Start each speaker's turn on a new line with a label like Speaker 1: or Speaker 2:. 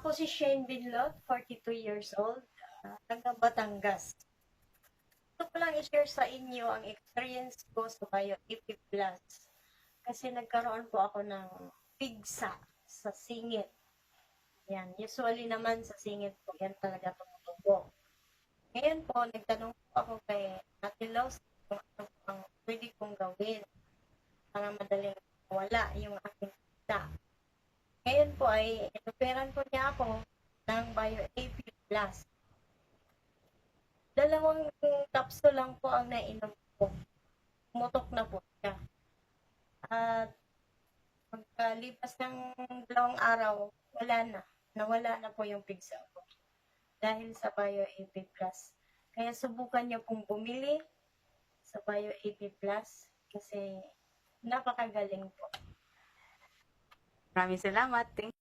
Speaker 1: Ako si Shane Binlot, 42 years old, uh, taga Batangas. Gusto ko lang i-share sa inyo ang experience ko sa Bio EP Plus. Kasi nagkaroon po ako ng pigsa sa singit. Yan, usually naman sa singit po, yan talaga tumutubo. Ngayon po, nagtanong po ako kay Ate Laus kung ano ang pwede kong gawin para madaling wala yung aking pigsa. Ngayon po ay inoperan po niya ako ng Bio AP Plus. Dalawang capsule lang po ang nainom ko. Pumutok na po siya. At pagkalipas ng dalawang araw, wala na. Nawala na po yung pigsa ko. Dahil sa Bio AP Plus. Kaya subukan niyo pong bumili sa Bio AP Plus kasi napakagaling po.
Speaker 2: Maraming salamat. Thank